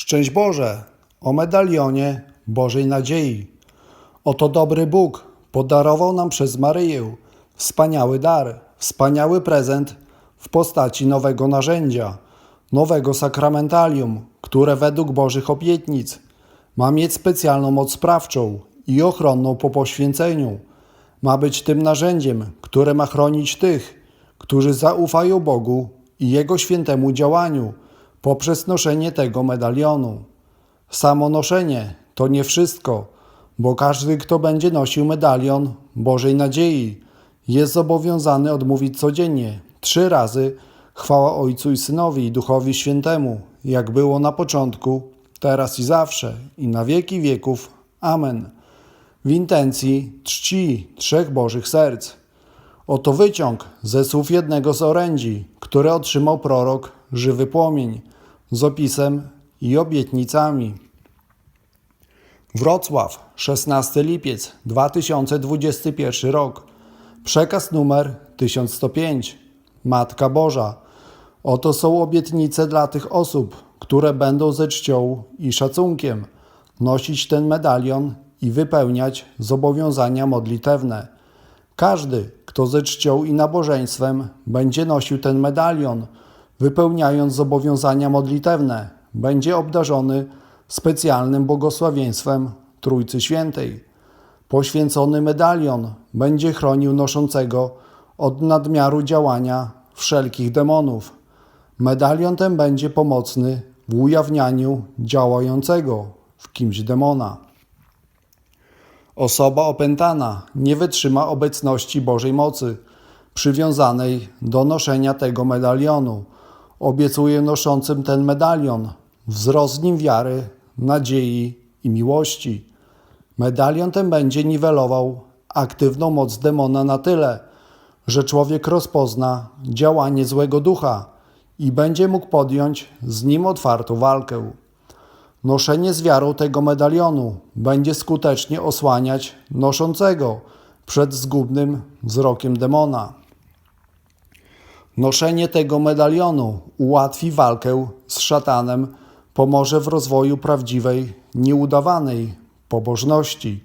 Szczęść Boże o medalionie Bożej Nadziei. Oto dobry Bóg podarował nam przez Maryję wspaniały dar, wspaniały prezent w postaci nowego narzędzia, nowego sakramentalium, które według Bożych obietnic ma mieć specjalną moc sprawczą i ochronną po poświęceniu. Ma być tym narzędziem, które ma chronić tych, którzy zaufają Bogu i Jego świętemu działaniu poprzez noszenie tego medalionu. Samo noszenie to nie wszystko, bo każdy, kto będzie nosił medalion Bożej Nadziei, jest zobowiązany odmówić codziennie trzy razy chwała Ojcu i Synowi i Duchowi Świętemu, jak było na początku, teraz i zawsze, i na wieki wieków. Amen. W intencji czci trzech Bożych serc. Oto wyciąg ze słów jednego z orędzi, które otrzymał prorok Żywy Płomień, z opisem i obietnicami. Wrocław, 16 lipiec 2021 rok. Przekaz numer 1105. Matka Boża. Oto są obietnice dla tych osób, które będą ze czcią i szacunkiem nosić ten medalion i wypełniać zobowiązania modlitewne. Każdy, kto ze czcią i nabożeństwem będzie nosił ten medalion, wypełniając zobowiązania modlitewne, będzie obdarzony specjalnym błogosławieństwem Trójcy Świętej. Poświęcony medalion będzie chronił noszącego od nadmiaru działania wszelkich demonów. Medalion ten będzie pomocny w ujawnianiu działającego w kimś demona. Osoba opętana nie wytrzyma obecności Bożej mocy przywiązanej do noszenia tego medalionu. Obiecuje noszącym ten medalion wzrost nim wiary, nadziei i miłości. Medalion ten będzie niwelował aktywną moc demona na tyle, że człowiek rozpozna działanie złego ducha i będzie mógł podjąć z nim otwartą walkę. Noszenie z wiarą tego medalionu będzie skutecznie osłaniać noszącego przed zgubnym wzrokiem demona. Noszenie tego medalionu ułatwi walkę z szatanem, pomoże w rozwoju prawdziwej, nieudawanej pobożności.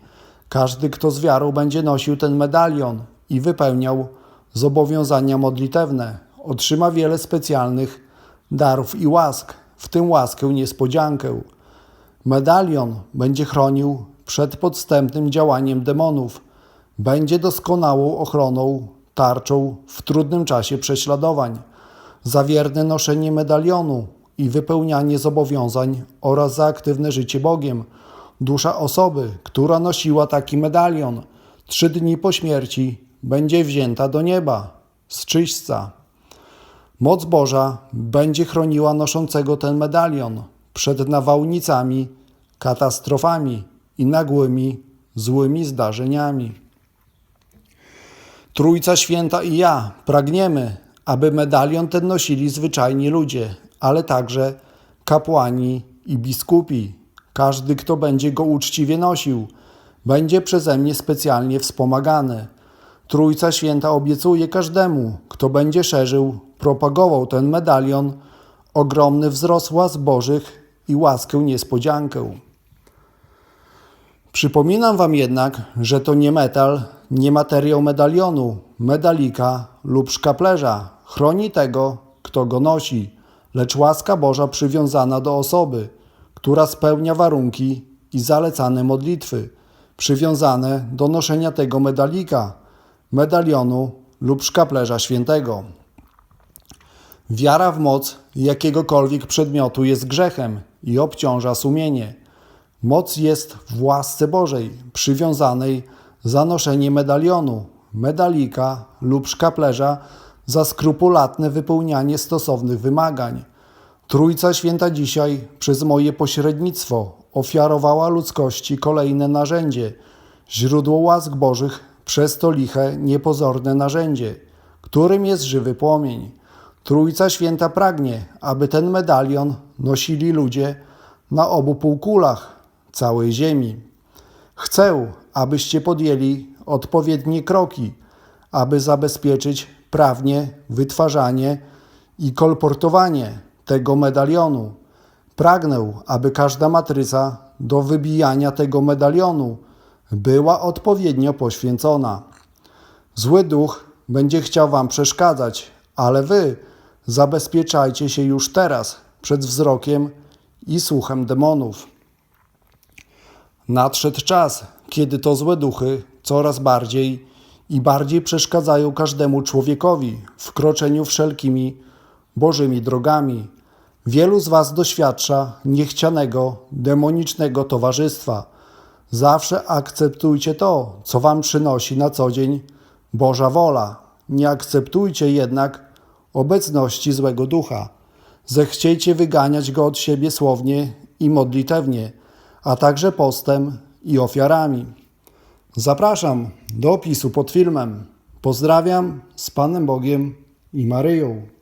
Każdy, kto z wiarą będzie nosił ten medalion i wypełniał zobowiązania modlitewne, otrzyma wiele specjalnych darów i łask, w tym łaskę niespodziankę. Medalion będzie chronił przed podstępnym działaniem demonów, będzie doskonałą ochroną, tarczą w trudnym czasie prześladowań. Za wierne noszenie medalionu i wypełnianie zobowiązań oraz za aktywne życie Bogiem, dusza osoby, która nosiła taki medalion, trzy dni po śmierci będzie wzięta do nieba z czyśćca. Moc Boża będzie chroniła noszącego ten medalion przed nawałnicami, katastrofami i nagłymi, złymi zdarzeniami. Trójca Święta i ja pragniemy, aby medalion ten nosili zwyczajni ludzie, ale także kapłani i biskupi. Każdy, kto będzie go uczciwie nosił, będzie przeze mnie specjalnie wspomagany. Trójca Święta obiecuje każdemu, kto będzie szerzył, propagował ten medalion, ogromny wzrost łask Bożych i łaskę niespodziankę. Przypominam Wam jednak, że to nie metal, nie materiał medalionu, medalika lub szkaplerza chroni tego, kto go nosi, lecz łaska Boża przywiązana do osoby, która spełnia warunki i zalecane modlitwy, przywiązane do noszenia tego medalika, medalionu lub szkaplerza świętego. Wiara w moc jakiegokolwiek przedmiotu jest grzechem i obciąża sumienie. Moc jest w łasce Bożej, przywiązanej za noszenie medalionu, medalika lub szkaplerza za skrupulatne wypełnianie stosownych wymagań. Trójca Święta dzisiaj przez moje pośrednictwo ofiarowała ludzkości kolejne narzędzie, źródło łask Bożych przez to liche, niepozorne narzędzie, którym jest żywy płomień. Trójca Święta pragnie, aby ten medalion nosili ludzie na obu półkulach całej ziemi. Chcę, abyście podjęli odpowiednie kroki, aby zabezpieczyć prawnie wytwarzanie i kolportowanie tego medalionu. Pragnę, aby każda matryca do wybijania tego medalionu była odpowiednio poświęcona. Zły duch będzie chciał wam przeszkadzać, ale wy zabezpieczajcie się już teraz przed wzrokiem i słuchem demonów. Nadszedł czas, kiedy to złe duchy coraz bardziej i bardziej przeszkadzają każdemu człowiekowi w kroczeniu wszelkimi Bożymi drogami. Wielu z Was doświadcza niechcianego, demonicznego towarzystwa. Zawsze akceptujcie to, co Wam przynosi na co dzień Boża wola. Nie akceptujcie jednak obecności złego ducha. Zechciejcie wyganiać go od siebie słownie i modlitewnie, a także postem i ofiarami. Zapraszam do opisu pod filmem. Pozdrawiam z Panem Bogiem i Maryją.